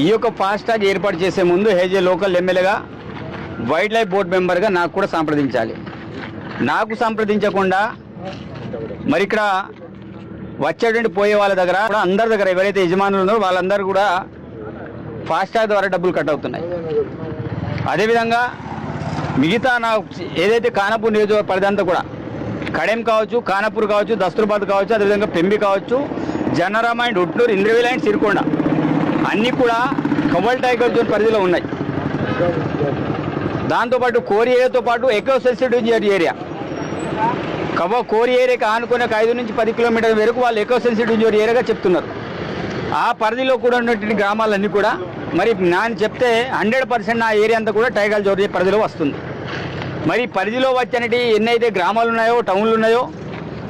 ఈ యొక్క ఫాస్టాగ్ ఏర్పాటు చేసే ముందు హేజే లోకల్ ఎమ్మెల్యేగా వైల్డ్ లైఫ్ బోర్డు మెంబర్గా నాకు కూడా సంప్రదించాలి. నాకు సంప్రదించకుండా మరి ఇక్కడ వచ్చేటువంటి పోయే వాళ్ళ దగ్గర కూడా అందరి దగ్గర ఎవరైతే యజమానులు ఉన్నారో వాళ్ళందరూ కూడా ఫాస్టాగ్ ద్వారా డబ్బులు కట్ అవుతున్నాయి. అదేవిధంగా మిగతా నా ఏదైతే కానపూర్ నియోజకవర్గ పరిధంతా కూడా కడెం కావచ్చు కానపూర్ కావచ్చు దస్తూర్బాద్ కావచ్చు అదేవిధంగా పెంబి కావచ్చు జనరామ అండ్ ఉట్నూరు ఇంద్రవేల్ అండ్ సిరికొండ అన్నీ కూడా కవల్ టైగర్ జోన్ పరిధిలో ఉన్నాయి. దాంతోపాటు కోరి ఏరియాతో పాటు ఎకో సెన్సిటివ్ ఏరియా. కవ కోరి ఏరియాకి ఆనుకునే ఒక ఐదు నుంచి పది కిలోమీటర్ల వరకు వాళ్ళు ఎకో సెన్సిటివ్ ఏరియాగా చెప్తున్నారు. ఆ పరిధిలో కూడా ఉన్నటువంటి గ్రామాలన్నీ కూడా మరి నేను చెప్తే హండ్రెడ్ పర్సెంట్ ఆ ఏరియా అంతా కూడా టైగర్ జోన్ పరిధిలో వస్తుంది. మరి పరిధిలో వచ్చేటి ఎన్నైతే గ్రామాలు ఉన్నాయో టౌన్లు ఉన్నాయో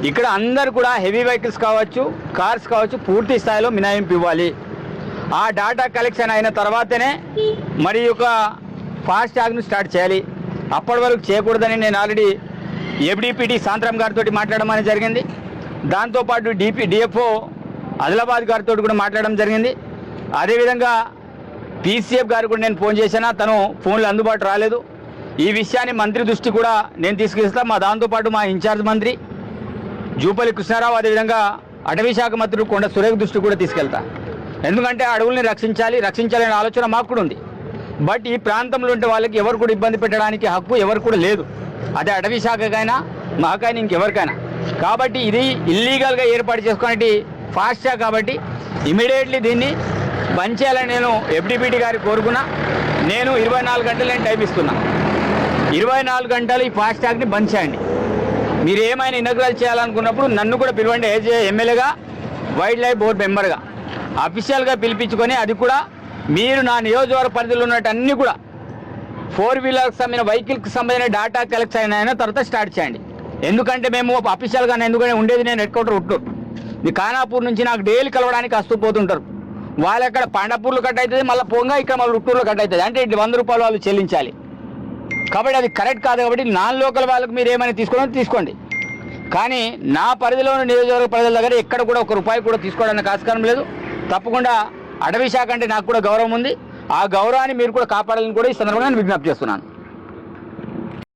ఇక్కడ అందరు కూడా హెవీ వెహికల్స్ కావచ్చు కార్స్ కావచ్చు పూర్తి స్థాయిలో మినహాయింపు ఇవ్వాలి. ఆ డాటా కలెక్షన్ అయిన తర్వాతనే మరి ఒక ఫాస్ట్ ట్యాగ్ను స్టార్ట్ చేయాలి. అప్పటి వరకు చేయకూడదని నేను ఆల్రెడీ ఎఫ్డిపిటి సాంత్రం గారితో మాట్లాడడం అనేది జరిగింది. దాంతోపాటు డిపి డిఎఫ్ఓ ఆదిలాబాద్ గారితో కూడా మాట్లాడడం జరిగింది. అదేవిధంగా పీసీఎఫ్ గారు కూడా నేను ఫోన్ చేసినా తను ఫోన్లో అందుబాటు రాలేదు. ఈ విషయాన్ని మంత్రి దృష్టి కూడా నేను తీసుకెళ్తాను మా దాంతోపాటు మా ఇన్ఛార్జ్ మంత్రి జూపల్లి కృష్ణారావు అదేవిధంగా అటవీ శాఖ మంత్రులు కొండ సురేఖ దృష్టి కూడా తీసుకెళ్తా. ఎందుకంటే అడవుల్ని రక్షించాలి రక్షించాలనే ఆలోచన మాకు కూడా ఉంది. బట్ ఈ ప్రాంతంలో ఉండే వాళ్ళకి ఎవరు కూడా ఇబ్బంది పెట్టడానికి హక్కు ఎవరు కూడా లేదు. అదే అటవీ శాఖకైనా మాకైనా ఇంకెవరికైనా. కాబట్టి ఇది ఇల్లీగల్గా ఏర్పాటు చేసుకునేది ఫాస్ట్ ట్యాగ్ కాబట్టి ఇమీడియట్లీ దీన్ని బంద్ చేయాలని నేను ఎఫ్డిపిటి గారి కోరుకున్నా. నేను ఇరవై నాలుగు గంటలు నేను టైం ఇస్తున్నా. ఇరవై నాలుగు గంటలు ఈ ఫాస్ట్ ట్యాగ్ని బంద్ చేయండి. మీరు ఏమైనా ఇనగ్రాల్ చేయాలనుకున్నప్పుడు నన్ను కూడా పిలవండి ఏజే ఎమ్మెల్యేగా వైల్డ్ లైఫ్ బోర్డు మెంబర్గా అఫీషియల్గా పిలిపించుకొని అది కూడా మీరు నా నియోజకవర్గ పరిధిలో ఉన్నట్టు కూడా ఫోర్ వీలర్కి సంబంధించిన వెహికల్కి సంబంధించిన డేటా కలెక్ట్ అయిన తర్వాత స్టార్ట్ చేయండి. ఎందుకంటే మేము అఫీషియల్గా ఎందుకంటే ఉండేది నేను హెడ్ ఉంటున్నాను మీ ఖానాపూర్ నుంచి నాకు డైలీ కలవడానికి వస్తూ పోతుంటారు. వాళ్ళు అక్కడ పండపూర్లు కట్ అవుతుంది మళ్ళీ పొంగా ఇక్కడ మళ్ళీ ఉట్టూరులో కట్ అవుతుంది. అంటే ఇటు వంద రూపాయలు వాళ్ళు చెల్లించాలి. కాబట్టి అది కరెక్ట్ కాదు కాబట్టి నాన్ లోకల్ వాళ్ళకి మీరు ఏమైనా తీసుకోవడం తీసుకోండి. కానీ నా పరిధిలోని నియోజకవర్గ ప్రజల దగ్గర ఎక్కడ కూడా ఒక రూపాయి కూడా తీసుకోవడానికి ఆస్కారం లేదు. తప్పకుండా అటవీ శాఖ అంటే నాకు కూడా గౌరవం ఉంది. ఆ గౌరవాన్ని మీరు కూడా కాపాడాలని కూడా ఈ సందర్భంగా నేను విజ్ఞప్తి చేస్తున్నాను.